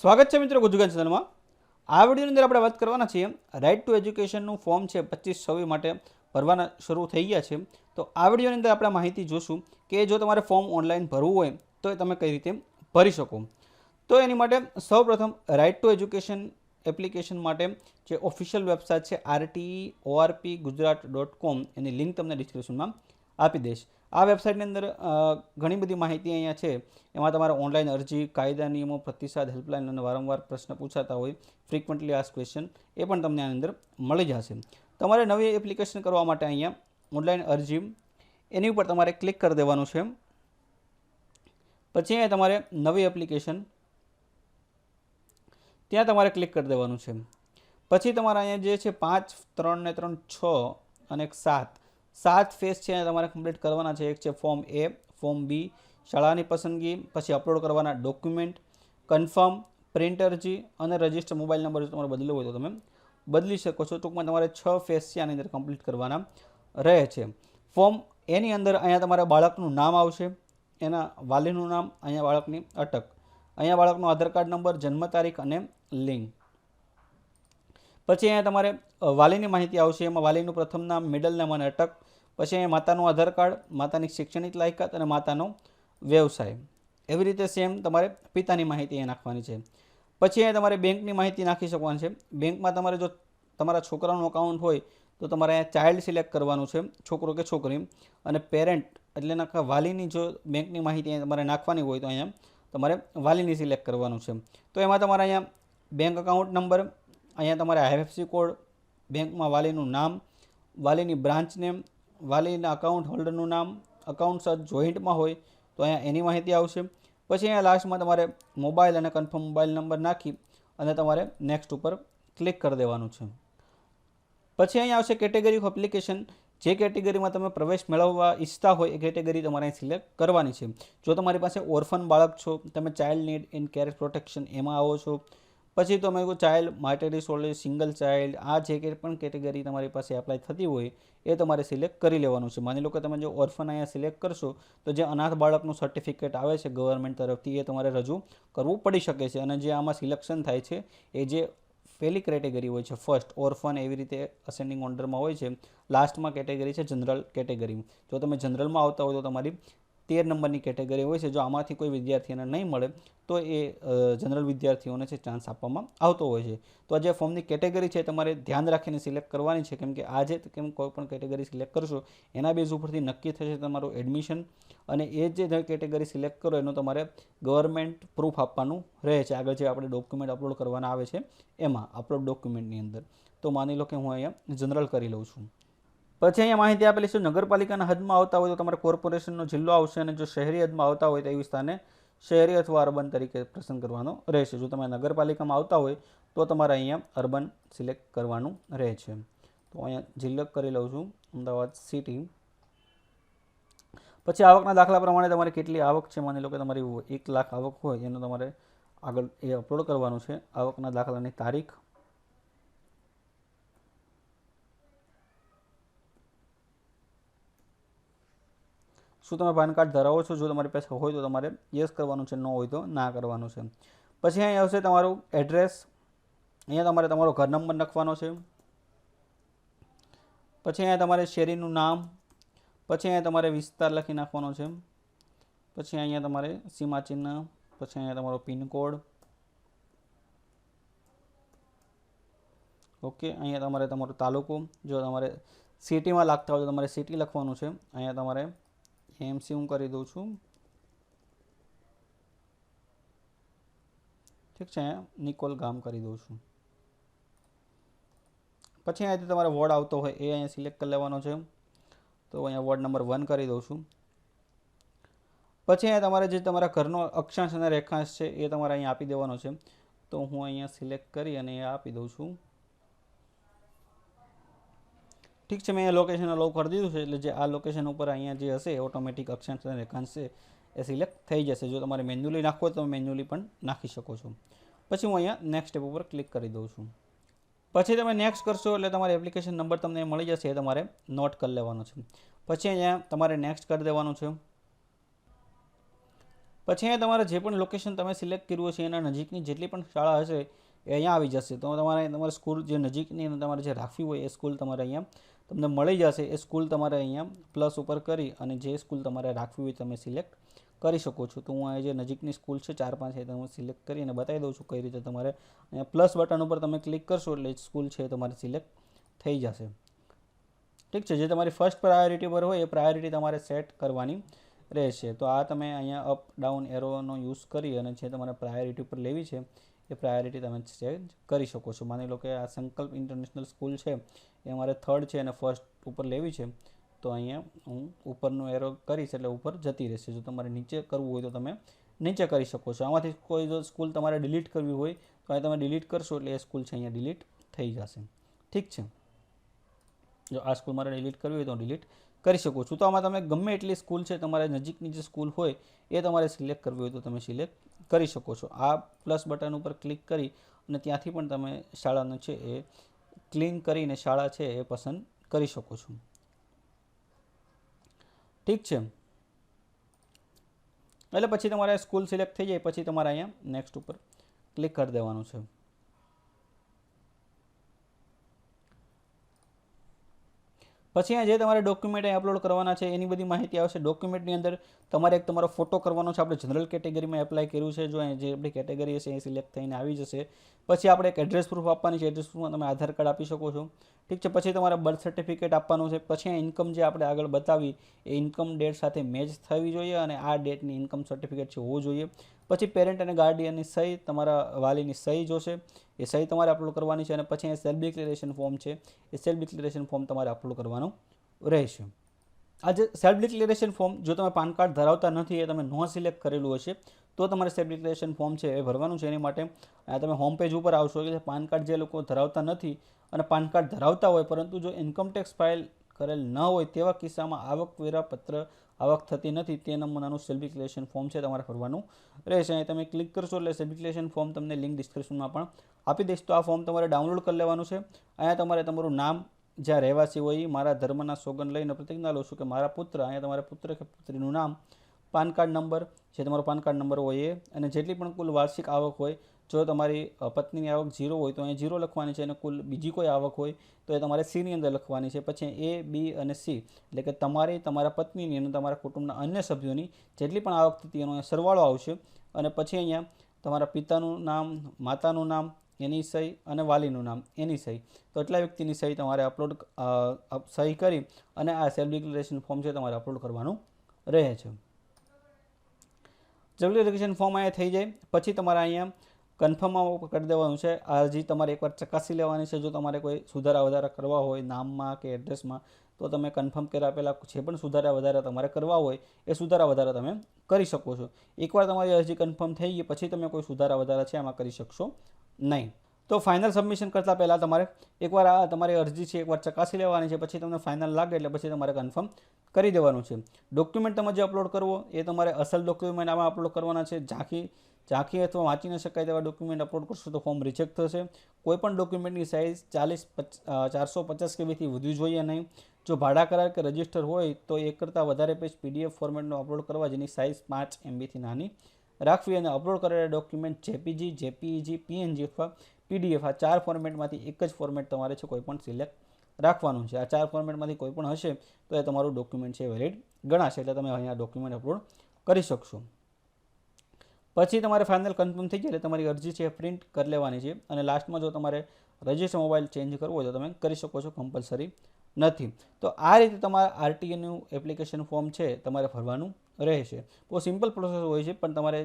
સ્વાગત છે મિત્રો ગુજરાત ચેનલમાં. આ વિડીયોની અંદર આપણે વાત કરવાના છીએ રાઇટ ટુ એજ્યુકેશનનું ફોર્મ છે પચીસ છવ્વીસ માટે ભરવાના શરૂ થઈ ગયા છે. તો આ વિડીયોની અંદર આપણે માહિતી જોશું કે જો તમારે ફોર્મ ઓનલાઈન ભરવું હોય તો એ તમે કઈ રીતે ભરી શકો. તો એની માટે સૌપ્રથમ રાઇટ ટુ એજ્યુકેશન એપ્લિકેશન માટે જે ઓફિશિયલ વેબસાઇટ છે RT ORP Gujarat dot com એની લિંક તમને ડિસ્ક્રિપ્શનમાં આપી દઈશ. આ વેબસાઇટની અંદર ઘણી બધી માહિતી અહીંયા છે. એમાં તમારે ઓનલાઈન અરજી, કાયદા નિયમો, પ્રતિસાદ હેલ્પલાઇન અને વારંવાર પ્રશ્ન પૂછાતા હોય, ફ્રિકવન્ટલી આસ ક્વેશ્ચન એ પણ તમને આની અંદર મળી જશે. તમારે નવી એપ્લિકેશન કરવા માટે અહીંયા ઓનલાઈન અરજી, એની ઉપર તમારે ક્લિક કરી દેવાનું છે. પછી અહીંયા તમારે નવી એપ્લિકેશન, ત્યાં તમારે ક્લિક કરી દેવાનું છે. પછી તમારે અહીંયા જે છે પાંચ, ત્રણ ને ત્રણ, છ અને સાત સાત ફેસ છે તમારે કમ્પ્લીટ કરવાના છે. એક છે ફોર્મ એ ફોર્મ બી શાળાની પસંદગી, પછી અપલોડ કરવાના ડોક્યુમેન્ટ કન્ફર્મ પ્રિન્ટ અરજી અને રજિસ્ટર મોબાઈલ નંબર જો તમારે બદલવો હોય તો તમે બદલી શકો છો. ટૂંકમાં તમારે છ ફેસ છે આની અંદર કમ્પ્લીટ કરવાના રહે છે. ફોર્મ એની અંદર અહીંયા તમારે બાળકનું નામ આવશે. એના વાલીનું નામ, અહીંયા બાળકની અટક. અહીંયા બાળકનો આધાર કાર્ડ નંબર જન્મ તારીખ અને લિંક પછી અહીંયા તમારે વાલીની માહિતી આવશે. એમાં વાલીનું પ્રથમ નામ મિડલ નામ અને અટક, પછી અહીંયા માતાનું આધાર કાર્ડ, માતાની શૈક્ષણિક લાયકાત અને માતાનો વ્યવસાય. એવી રીતે સેમ તમારે પિતાની માહિતી અહીંયા નાખવાની છે. પછી અહીંયા તમારે બેંકની માહિતી નાખી શકવાની છે. બેંકમાં તમારે જો તમારા છોકરાનું અકાઉન્ટ હોય, તો તમારે અહીંયા ચાઇલ્ડ સિલેક્ટ કરવાનું છે, છોકરો કે છોકરી. અને પેરેન્ટ એટલે નાખા વાલીની જો બેંકની માહિતી અહીંયા તમારે નાખવાની હોય, તો અહીંયા તમારે વાલીની સિલેક્ટ કરવાનું છે. તો એમાં તમારે અહીંયા બેંક અકાઉન્ટ નંબર અહીંયા તમારે આઈએફએસસી કોડ બેંકમાં વાલીનું નામ, વાલીની બ્રાન્ચ નેમ, વાલીના અકાઉન્ટ હોલ્ડરનું નામ અકાઉન્ટ સર જોઈન્ટમાં હોય તો અહીંયા એની માહિતી આવશે. પછી અહીંયા લાસ્ટમાં તમારે મોબાઈલ અને કન્ફર્મ મોબાઈલ નંબર નાખી અને તમારે નેક્સ્ટ ઉપર ક્લિક કરી દેવાનું છે. પછી અહીંયા આવશે કેટેગરી ઓફ એપ્લિકેશન જે કેટેગરીમાં તમે પ્રવેશ મેળવવા ઈચ્છતા હોય એ કેટેગરી તમારે અહીં સિલેક્ટ કરવાની છે. જો તમારી પાસે ઓર્ફન બાળક છો, તમે child need in care protection એમાં આવો છો પછી તમે કોઈ ચાઇલ્ડ માટેરી સોલે સિંગલ ચાઇલ્ડ, આ જે કંઈ પણ કેટેગરી તમારી પાસે એપ્લાય થતી હોય, એ તમારે સિલેક્ટ કરી લેવાનું છે. માની લો કે તમે જો ઓર્ફન અહીંયા સિલેક્ટ કરશો, તો જે અનાથ બાળકનું સર્ટિફિકેટ આવે છે ગવર્મેન્ટ તરફથી, એ તમારે રજૂ કરવું પડી શકે છે. અને જે આમાં સિલેક્શન થાય છે, એ જે પહેલી કેટેગરી હોય છે ફર્સ્ટ ઓર્ફન એવી રીતે અસેન્ડિંગ ઓર્ડરમાં હોય છે. લાસ્ટમાં કેટેગરી છે જનરલ કેટેગરી જો તમે જનરલમાં આવતા હોય તો તમારી તેર નંબરની કેટેગરી હોય છે. જો આમાંથી કોઈ વિદ્યાર્થીને નહીં મળે, તો એ જનરલ વિદ્યાર્થીઓને છે ચાન્સ આપવામાં આવતો હોય છે. તો આ જે ફોર્મની કેટેગરી છે તમારે ધ્યાન રાખીને સિલેક્ટ કરવાની છે. કેમ કે આજે કેમ કોઈ પણ કેટેગરી સિલેક્ટ કરશો, એના બેઝ ઉપરથી નક્કી થશે તમારું એડમિશન અને એ જે કેટેગરી સિલેક્ટ કરો એનું તમારે ગવર્મેન્ટ પ્રૂફ આપવાનું રહે છે. આગળ જે આપણે ડોક્યુમેન્ટ અપલોડ કરવાના આવે છે, એમાં અપલોડ ડોક્યુમેન્ટની અંદર. તો માની લો કે હું અહીંયા જનરલ કરી લઉં છું. પછી અહીંયા માહિતી આપેલી છે, નગરપાલિકાના હદમાં આવતા હોય તો તમારે કોર્પોરેશનનો જિલ્લો આવશે અને જો શહેરી હદમાં આવતા હોય તો એ વિસ્તારને શહેરી અથવા અર્બન તરીકે પસંદ કરવાનો રહેશે. જો તમે નગરપાલિકામાં આવતા હોય તો તમારે અહીંયા અર્બન સિલેક્ટ કરવાનું રહે છે તો અહીંયા જિલ્લો કરી લઉં છું, અમદાવાદ સિટી. પછી આવકના દાખલા પ્રમાણે તમારે કેટલી આવક છે, માની લો કે તમારી એક લાખ આવક હોય, એનું તમારે આગળ એ અપલોડ કરવાનું છે. આવકના દાખલાની તારીખ શું તમે પાન કાર્ડ ધરાવો છો? જો તમારી પાસે હોય તો તમારે યસ કરવાનું છે, ન હોય તો ના કરવાનું છે. પછી અહીં આવશે તમારું એડ્રેસ. અહીંયા તમારે તમારો ઘર નંબર લખવાનો છે. પછી અહીંયા તમારે શેરીનું નામ. પછી અહીંયા તમારે વિસ્તાર લખી નાખવાનો છે. પછી અહીંયા તમારે સીમાચિહ્ન પછી અહીંયા તમારો પિનકોડ ઓકે, અહીંયા તમારે તમારો તાલુકો. જો તમારે સિટીમાં લાગતા હોય તો તમારે સિટી લખવાનું છે. અહીંયા તમારે એમસી હું કરી દઉં છું. ઠીક છે, નિકોલ ગામ કરી દઉં છું. પછી અહીંયાથી તમારે વોર્ડ આવતો હોય, એ અહીંયા સિલેક્ટ કરી લેવાનો છે. તો અહીંયા વોર્ડ નંબર વન કરી દઉં છું. પછી અહીંયા તમારે જે તમારા ઘરનો અક્ષાંશ અને રેખાંશ છે, એ તમારે અહીંયા આપી દેવાનો છે. તો હું અહીંયા સિલેક્ટ કરી અને એ આપી દઉં છું. ઠીક છે, મેં અહીંયા લોકેશન અલાઉ કરી દીધું છે, એટલે જે આ લોકેશન ઉપર અહીંયા જે હશે ઓટોમેટિક અક્ષાંશ અને રેખાંશ એ સિલેક્ટ થઈ જશે. જો તમારે મેન્યુઅલી નાખવો તો મેન્યુઅલી પણ નાખી શકો છો. પછી હું અહીંયા નેક્સ્ટ સ્ટેપ ઉપર ક્લિક કરી દઉં છું. પછી તમે નેક્સ્ટ કરશો એટલે તમારે એપ્લિકેશન નંબર તમને મળી જશે, એ તમારે નોટ કરી લેવાનો છે. પછી અહીંયા તમારે નેક્સ્ટ કરી દેવાનું છે. પછી અહીંયા તમારે જે પણ લોકેશન તમે સિલેક્ટ કર્યું હશે, એના નજીકની જેટલી પણ શાળા હશે, એ અહીંયા આવી જશે. તો તમારે તમારે સ્કૂલ જે નજીકની તમારે જે રાખવી હોય, એ સ્કૂલ તમારે અહીંયા તમને મળી જશે એ સ્કૂલ તમારે અહીંયા પ્લસ ઉપર કરી અને જે સ્કૂલ તમારે રાખવી હોય તમે સિલેક્ટ કરી શકો છો. તો હું આ જે નજીકની સ્કૂલ છે, ચાર પાંચ એ તમે સિલેક્ટ કરી અને બતાવી દઉં છું કઈ રીતે તમારે અહીંયા પ્લસ બટન ઉપર તમે ક્લિક કરશો એટલે સ્કૂલ છે તમારે સિલેક્ટ થઈ જશે. ઠીક છે, જે તમારી ફર્સ્ટ પ્રાયોરિટી પર હોય એ પ્રાયોરિટી તમારે સેટ કરવાની રહેશે. તો આ તમે અહીંયા અપ, ડાઉન એરોનો યુઝ કરી અને જે તમારે પ્રાયોરિટી ઉપર લેવી છે એ પ્રાયોરિટી તમે ચેન્જ કરી શકો છો. માની લો કે આ સંકલ્પ ઇન્ટરનેશનલ સ્કૂલ છે, એ મારે થર્ડ છે અને ફર્સ્ટ ઉપર લેવી છે, તો અહીંયા હું ઉપરનું એરો કરીશ એટલે ઉપર જતી રહેશે. જો તમારે નીચે કરવું હોય તો તમે નીચે કરી શકો છો. આમાંથી કોઈ જો સ્કૂલ તમારે ડિલીટ કરવી હોય, તો તમે ડિલીટ કરશો એટલે એ સ્કૂલ છે અહીંયા ડિલીટ થઈ જશે. ઠીક છે? જો આ સ્કૂલ મારે ડિલીટ કરવી હોય તો ડિલીટ કરી શકો છો. તો આમાં તમે ગમે એટલી સ્કૂલ છે, તમારે નજીકની જે સ્કૂલ હોય, એ તમારે સિલેક્ટ કરવી હોય તો તમે સિલેક્ટ કરી શકો છો. આ પ્લસ બટન ઉપર ક્લિક કરી અને ત્યાંથી પણ તમે શાળાનું છે એ ક્લીન કરીને શાળા છે એ પસંદ કરી શકો છો. ઠીક છે. એટલે પછી તમારે સ્કૂલ સિલેક્ટ થઈ જાય, પછી તમારે અહીંયા નેક્સ્ટ ઉપર ક્લિક કરી દેવાનું છે. પછી અહીંયા જે તમારે ડોક્યુમેન્ટ અપલોડ કરવાના છે, એની બધી માહિતી આવશે. ડોક્યુમેન્ટની અંદર તમારે એક તમારો ફોટો કરવાનો છે. આપણે જનરલ કેટેગરીમાં એપ્લાય કર્યું છે. જો જે આપણી કેટેગરી હશે, એ સિલેક્ટ થઈને આવી જશે. પછી આપણે એક એડ્રેસ પ્રૂફ આપવાની છે. એડ્રેસ પ્રૂફમાં તમે આધાર કાર્ડ આપી શકો છો. ઠીક છે? પછી તમારે બર્થ સર્ટિફિકેટ આપવાનું છે. પછી આ ઇન્કમ જે આપણે આગળ બતાવી, એ ઇન્કમ ડેટ સાથે મેચ થવી જોઈએ અને આ ડેટની ઇન્કમ સર્ટિફિકેટ છે હોવું જોઈએ. પછી પેરેન્ટ અને ગાર્ડિયનની સહી તમારા વાલીની સહી જોશે. એ સહી તમારે અપલોડ કરવાની છે અને પછી અહીંયા સેલ્ફ ડિક્લેરેશન ફોર્મ છે. એ સેલ્ફ ડિક્લેરેશન ફોર્મ તમારે અપલોડ કરવાનું રહેશે. આ જે સેલ્ફ ડિક્લેરેશન ફોર્મ જો તમે પાન કાર્ડ ધરાવતા નથી, એ તમે નો સિલેક્ટ કરેલું હશે, તો તમારે સેલ્ફ ડિક્લેરેશન ફોર્મ છે એ ભરવાનું છે એની માટે. તમે હોમ પેજ ઉપર આવશો એટલે પાન કાર્ડ જે લોકો ધરાવતા નથી અને પાન કાર્ડ ધરાવતા હોય, પરંતુ જો ઇન્કમ ટેક્સ ફાઇલ કરેલ ન હોય તેવા કિસ્સામાં આવકવેરા પત્ર આવક થતી નથી તે નમૂનાનું સેલ્ફ ફોર્મ છે તમારે ભરવાનું રહેશે. અહીં તમે ક્લિક કરશો એટલે સેલ્ફ ફોર્મ તમને લિંક ડિસ્ક્રિપ્શનમાં પણ આપી દઈશ. તો આ ફોર્મ તમારે ડાઉનલોડ કરી લેવાનું છે. અહીંયા તમારે તમારું નામ, જ્યાં રહેવાસી હોય મારા ધર્મના સોગન લઈને પ્રતિજ્ઞા લો છું કે મારા પુત્ર, અહીંયા તમારા પુત્ર કે પુત્રીનું નામ, પાન કાર્ડ નંબર જે તમારો પાન કાર્ડ નંબર હોય એ, અને જેટલી પણ કુલ વાર્ષિક આવક હોય જો તમારી પત્નીની આવક ઝીરો હોય તો અહીંયા ઝીરો લખવાની છે અને કુલ બીજી કોઈ આવક હોય તો એ તમારે સીની અંદર લખવાની છે. પછી એ, બી અને સી. એટલે કે તમારી તમારા પત્નીની અને તમારા કુટુંબના અન્ય સભ્યોની જેટલી પણ આવક થતી એનો સરવાળો આવશે. અને પછી અહીંયા તમારા પિતાનું નામ, માતાનું નામ, એની સહી અને વાલીનું નામ, એની સહી. તો એટલા વ્યક્તિની સહી તમારે અપલોડ સહી કરી અને આ સેલ્ફ ડિક્લેરેશન ફોર્મ છે તમારે અપલોડ કરવાનું રહે છે. જગ્યુલરિફિકેશન ફોર્મ અહીંયા થઈ જાય. પછી તમારે અહીંયા કન્ફર્મમાં કરી દેવાનું છે. આ અરજી તમારે એકવાર ચકાસી લેવાની છે. જો તમારે કોઈ સુધારા વધારા કરવા હોય, નામમાં કે એડ્રેસમાં તો તમે કન્ફર્મ કર્યા પહેલાં જે પણ સુધારા વધારા તમારે કરવા હોય, એ સુધારા વધારા તમે કરી શકો છો. એકવાર તમારી અરજી કન્ફર્મ થઈ ગઈ, પછી તમે કોઈ સુધારા વધારા છે એમાં કરી શકશો નહીં. તો ફાઇનલ સબમિશન કરતાં પહેલાં તમારે એકવાર આ તમારી અરજી છે, એકવાર ચકાસી લેવાની છે, પછી તમને ફાઇનલ લાગે એટલે પછી તમારે કન્ફર્મ કરી દેવાનું છે. ડોક્યુમેન્ટ તમે જે અપલોડ કરવો, એ તમારે અસલ ડોક્યુમેન્ટ આમાં અપલોડ કરવાના છે. ઝાંખી ઝાંખી અથવા વાંચી ન શકાય તેવા ડોક્યુમેન્ટ અપલોડ કરશો તો ફોર્મ રિજેક્ટ થશે. કોઈપણ ડોક્યુમેન્ટની સાઇઝ ચાલીસ ચારસો પચાસ કેબીથી વધુ જોઈએ નહીં. જો ભાડા કરાર કે રજિસ્ટર હોય તો એક કરતાં વધારે પેજ પીડીએફ ફોર્મેટનો અપલોડ કરવા જેની સાઇઝ પાંચ એમબીથી નાની રાખવી અને અપલોડ કરેલા ડોક્યુમેન્ટ જેપીજી જેપીઈજી પીએનજી અથવા પીડીએફ આ ચાર ફોર્મેટમાંથી એક જ ફોર્મેટ તમારે છે કોઈ પણ સિલેક્ટ રાખવાનું છે. આ ચાર ફોર્મેટમાંથી કોઈ પણ હશે તો એ તમારું ડોક્યુમેન્ટ છે વેલિડ ગણાશે. એટલે તમે અહીંયા ડોક્યુમેન્ટ અપલોડ કરી શકશો. પછી તમારે ફાઇનલ કન્ફર્મ થઈ જાય તમારી અરજી છે પ્રિન્ટ કરી લેવાની છે અને લાસ્ટમાં જો તમારે રજિસ્ટર મોબાઈલ ચેન્જ કરવો હોય તો તમે કરી શકો છો કમ્પલસરી નથી. તો આ રીતે તમારા આરટીએનું એપ્લિકેશન ફોર્મ છે તમારે ભરવાનું રહેશે. બહુ સિમ્પલ પ્રોસેસ હોય છે પણ તમારે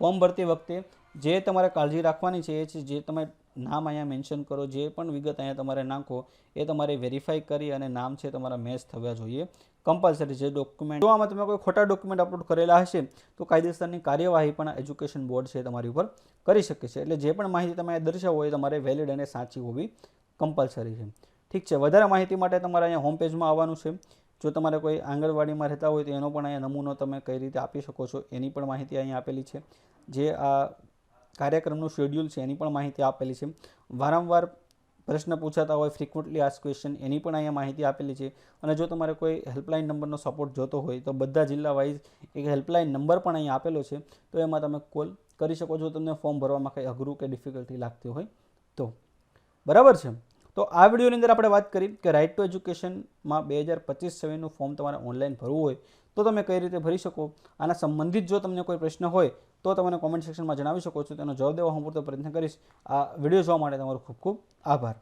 ફોર્મ ભરતી વખતે જે તમારે કાળજી રાખવાની છે એ છે જે તમે નામ અહીંયા મેન્શન કરો, જે પણ વિગત અહીંયા તમારે નાખો, એ તમારે વેરીફાઈ કરી અને નામ છે તમારા મેચ થવા જોઈએ. કમ્પલસરી જે ડોક્યુમેન્ટ જો આમાં તમે કોઈ ખોટા ડોક્યુમેન્ટ અપલોડ કરેલા હશે, તો કાયદેસરની કાર્યવાહી પણ એજ્યુકેશન બોર્ડ છે તમારી ઉપર કરી શકે છે. એટલે જે પણ માહિતી તમે દર્શાવો એ તમારે વેલિડ અને સાચી હોવી કમ્પલસરી છે. ઠીક છે, વધારે માહિતી માટે તમારે અહીંયા હોમ પેજમાં આવવાનું છે. જો તમારે કોઈ આંગણવાડીમાં રહેતા હોય તો એનો પણ અહીંયા નમૂનો તમે કઈ રીતે આપી શકો છો એની પણ માહિતી અહીંયા આપેલી છે. જે આ કાર્યક્રમનું શેડ્યુલ છે, એની પણ માહિતી આપેલી છે. વારંવાર પ્રશ્ન પૂછાતા હોય ફ્રિકવન્ટલી આસ્ક ક્વેશ્ચન એની પણ અહીંયા માહિતી આપેલી છે. અને જો તમારે કોઈ હેલ્પલાઇન નંબરનો સપોર્ટ જોતો હોય, તો બધા જિલ્લા વાઇઝ એક હેલ્પલાઇન નંબર પણ અહીંયા આપેલો છે. તો એમાં તમે કોલ કરી શકો છો, તમને ફોર્મ ભરવામાં કંઈ અઘરું કે ડિફિકલ્ટી લાગતી હોય તો. બરાબર છે? તો આ વિડીયોની અંદર આપણે વાત કરી કે રાઇટ ટુ એજ્યુકેશનમાં બે હજાર પચીસ છવ્વીસનું ફોર્મ તમારે ઓનલાઈન ભરવું હોય, તો તમે કઈ રીતે ભરી શકો? આના સંબંધિત જો તમને કોઈ પ્રશ્ન હોય તો તમે કોમેન્ટ સેક્શનમાં જણાવી શકો છો. તેનો જવાબ દેવા હું પૂરતો પ્રયત્ન કરીશ. આ વીડિયો જોવા માટે તમારો ખૂબ ખૂબ આભાર.